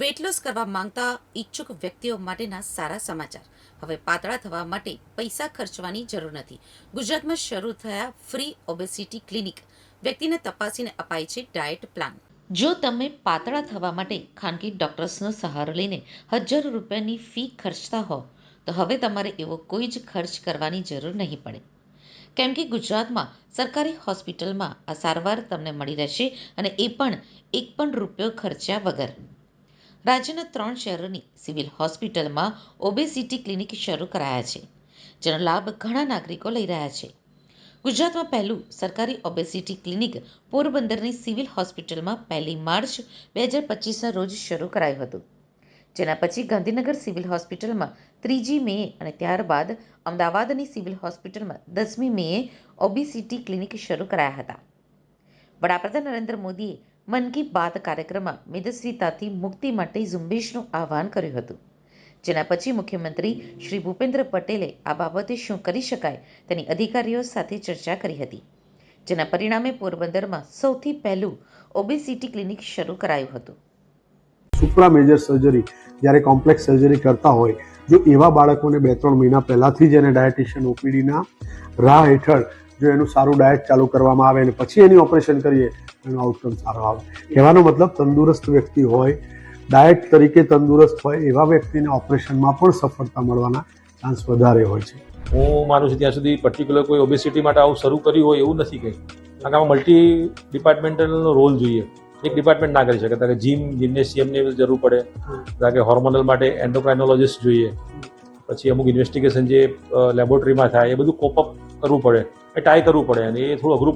Weight loss કરવા માંગતા ઈચ્છુક વ્યક્તિઓ માટેના સારા સમાચાર. હવે પાતળા થવા માટે પૈસા ખર્ચવાની જરૂર નથી. ગુજરાતમાં શરૂ થયા ફ્રી ઓબેસિટી ક્લિનિક વ્યક્તિને તપાસીને અપાય છે ડાયટ પ્લાન જો તમે પાતળા થવા માટે ખાનગી ડોક્ટર્સનો સહારો લઈને હજારો રૂપિયાની ફી ખર્ચતા હો, તો હવે તમારે એવો કોઈ જ ખર્ચ કરવાની જરૂર નહીં પડે. કેમ કે ગુજરાતમાં સરકારી હોસ્પિટલમાં આ સારવાર તમને મળી રહેશે અને એ પણ એક પણ રૂપિયો ખર્ચ્યા વગર. રાજ્યના ત્રણ શહેરોની સિવિલ હોસ્પિટલમાં ઓબેસિટી ક્લિનિક શરૂ કરાયા છે, જેનો લાભ ઘણા નાગરિકો લઈ રહ્યા છે. ગુજરાતમાં પહેલું સરકારી ઓબેસિટી ક્લિનિક પોરબંદરની સિવિલ હોસ્પિટલમાં પહેલી માર્ચ બે હજાર પચીસના રોજ શરૂ કરાયું હતું, જેના પછી ગાંધીનગર સિવિલ હોસ્પિટલમાં ત્રીજી મે અને ત્યારબાદ અમદાવાદની સિવિલ હોસ્પિટલમાં દસમી મેએ ઓબેસિટી ક્લિનિક શરૂ કરાયા હતા. વડાપ્રધાન નરેન્દ્ર મોદીએ મન કી બાત કાર્યક્રમમાં મેદસ્વીતાથી મુક્તિ માટે ઝુંબેશનું આહ્વાન કર્યું હતું. જેના પછી મુખ્યમંત્રી શ્રી ભૂપેન્દ્ર પટેલે આ બાબતે શું કરી શકાય તેની અધિકારીઓ સાથે ચર્ચા કરી હતી. જેના પરિણામે પોરબંદરમાં સૌથી પહેલું ઓબેસિટી ક્લિનિક શરૂ કરાયું હતું. સુપ્રા મેજર સર્જરી જ્યારે કોમ્પ્લેક્સ સર્જરી કરતા હોય, જો એવા બાળકોને બે ત્રણ મહિના પહેલાંથી જ એને ડાયટિશિયન ઓપીડીના રાહ હેઠળ જો એનું સારું ડાયટ ચાલુ કરવામાં આવે અને પછી એની ઓપરેશન કરીએ એનો આઉટકમ સારો આવે. કહેવાનો મતલબ તંદુરસ્ત વ્યક્તિ હોય ડાયટ તરીકે તંદુરસ્ત હોય, એવા વ્યક્તિને ઓપરેશનમાં પણ સફળતા મળવાના ચાન્સ વધારે હોય છે. હું માનું છું ત્યાં સુધી પર્ટિક્યુલર કોઈ ઓબેસિટી માટે આવું શરૂ કર્યું હોય એવું નથી કંઈ. કારણ કે આમાં મલ્ટી ડિપાર્ટમેન્ટલનો રોલ જોઈએ. એક ડિપાર્ટમેન્ટ ના કરી શકે. કારણ કે જીમ જિમ્નેશિયમની જરૂર પડે. કારણ કે હોર્મોનલ માટે એન્ડોક્રાઇનોલોજિસ્ટ જોઈએ. પછી અમુક ઇન્વેસ્ટિગેશન જે લેબોરેટરીમાં થાય, એ બધું કોપઅપ કરવું પડે. એ ટ્રાય કરવું પડે અને એ થોડું અઘરું